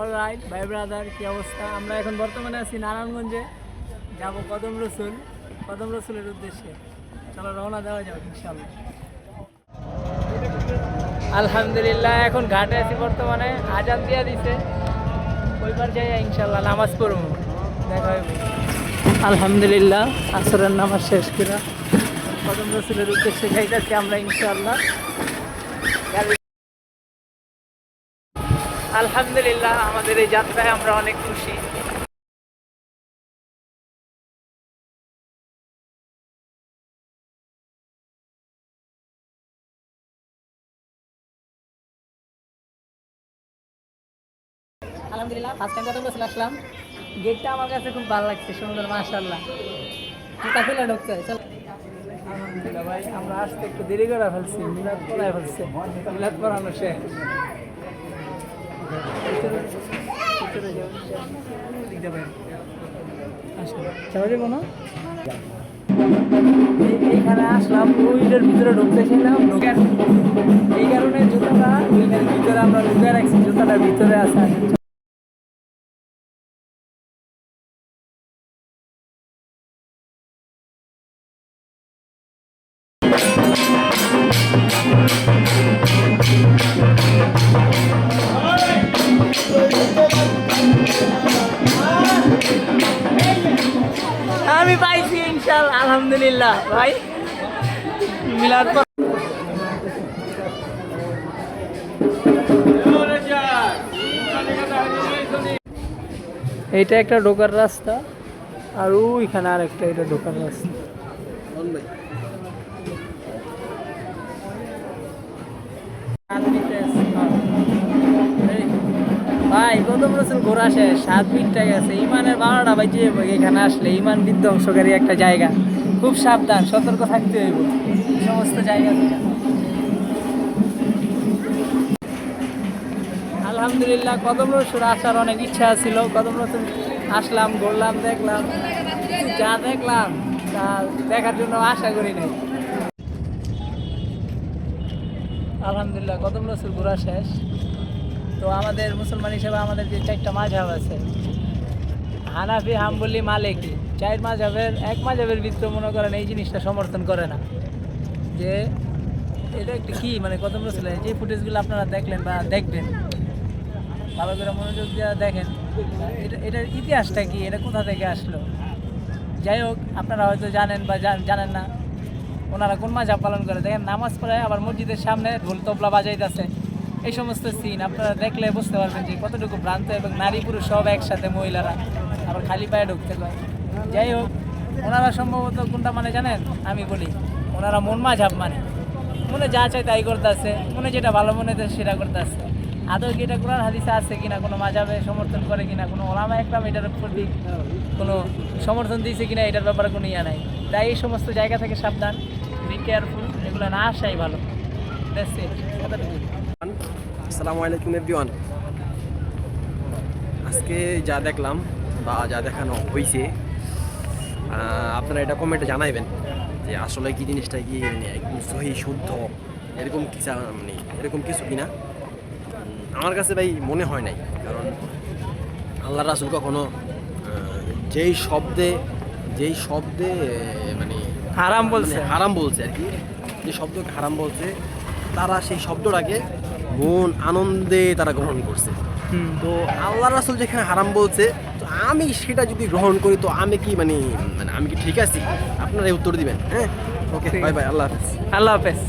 Alright ভাই brother কি অবস্থা? আমরা এখন বর্তমানে আছি নারায়ণগঞ্জে। যাব কদম রসুল। কদম রসুলের উদ্দেশ্যে। চলো রওনা দেওয়া যাবে ইনশাল্লাহ আলহামদুলিল্লাহ, এখন ঘাটে আছি বর্তমানে। আজান দিয়া দিছে। ওইবার যাই ইনশাল্লাহ নামাজ পড়ব। দেখা হইব। আলহামদুলিল্লাহ, আসরের নামাজ শেষ করে কদম রসুলের উদ্দেশ্যে যাইতেছি আমরা ইনশাল্লাহ আলহামদুলিল্লাহ আমাদের এই যাত্রায় আমরা অনেক খুশি। আলহামদুলিল্লাহ ফার্স্ট টাইম কদম রসুল আসলাম। গেটটা আমার কাছে খুব ভালো লাগছে সুন্দর মাশাআল্লাহ। জুতা খুলে ঢুকতে চল। আলহামদুলিল্লাহ ভাই আমরা আসতে একটু দেরি করে ফেলছি মিলাদ পড়ায় ফেলছে। মিলাদ পড়ানো শেষ। এইখানে আসলাম ওইটার ভিতরে ঢুকতেছিলাম ঢুকে এই কারণে জুতাটা ওইটার ভিতরে, আমরা ঢুকে রাখছি জুতাটার ভিতরে আছে। আমি পাইছি আলহামদুলিল্লাহ। ভাই, মিলাদ পর- এইটা একটা ঢোকার রাস্তা, আর ওইখানে আর একটা এটা ঢোকার রাস্তা। রসুল ঘোরা শেষ সাত মিনিটটা গেছে ইমানের বারোটা এখানে আসলে, ইমান বিধ্বংসকারী একটা জায়গা। খুব সাবধান, সতর্ক থাকতে হইব, সমস্ত জায়গা আলহামদুলিল্লাহ কদম রসুল আসার অনেক ইচ্ছা ছিল কদম রসুল আসলাম, ঘুরলাম, দেখলাম, যা দেখলাম, তা দেখার জন্য আশা করি নাই। আলহামদুলিল্লাহ কদম রসুল ঘোরা শেষ। তো আমাদের মুসলমান হিসেবে আমাদের যে চারটা মাঝহাব আছে, হানাফি, হাম্বলি, মালিকি, চার মাঝহাবের, এক মাঝহাবের ভিতরে মনে করেন এই জিনিসটা সমর্থন করে না। যে এটা একটা কী মানে কদম রসুলের যে ফুটেজগুলো আপনারা দেখলেন বা দেখবেন, ভালো করে মনোযোগ দিয়ে দেখেন, এটা, এটার ইতিহাসটা কি, এটা কোথা থেকে আসলো? যাই হোক, আপনারা হয়তো জানেন বা জানেন না, ওনারা কোন মাঝাব পালন করে? দেখেন, নামাজ পড়ায় আবার মসজিদের সামনে ঢোল তবলা বাজাইতেছে। এই সমস্ত সিন আপনারা দেখলে বুঝতে পারবেন যে কতটুকু ভ্রান্ত এবং নারী পুরুষ সব একসাথে মহিলারা আবার খালি পায়ে ঢুকতে পারে। যাই হোক, ওনারা সম্ভবত কোনটা মানে জানেন? আমি বলি, ওনারা মন মাঝাব মানে। মনে যা চায় তাই করতেছে, মনে যেটা ভালো মনে হচ্ছে সেটা করতেছে। আদৌ কি এটা কোরআন হাদিসে আছে কিনা, কোনো মাঝাবে সমর্থন করে কিনা, কোনো ওলামা একরাম এটার দিক কোনো সমর্থন দিয়েছে কিনা, এটার ব্যাপারে কোনো ইয়া নাই। তাই এই সমস্ত জায়গা থেকে সাবধান বি কেয়ারফুল এগুলো না আসাই ভালো. এতটুকুই। আসসালামু আলাইকুম এভরিওয়ান আজকে যা দেখলাম বা যা দেখানো হয়েছে আপনারা এটা কমেন্টে জানাইবেন যে আসলে কি জিনিসটা কি মানে একদম সহি শুদ্ধ এরকম কিছু মানে এরকম কিছু কিনা আমার কাছে ভাই মনে হয় নাই কারণ আল্লাহ রাসুল কখনো যেই শব্দে যেই শব্দে মানে হারাম বলছে। মানে হারাম বলছে আর কি যে শব্দকে হারাম বলছে তারা সেই শব্দটাকে মন আনন্দে তারা গ্রহণ করছে। তো আল্লাহ রাসুল যেখানে হারাম বলছে তো আমি সেটা যদি গ্রহণ করি তো আমি কি মানে মানে আমি কি ঠিক আছি? আপনারা এই উত্তর দিবেন হ্যাঁ? ওকে বাই বাই আল্লাহ হাফেজ। আল্লাহ হাফেজ।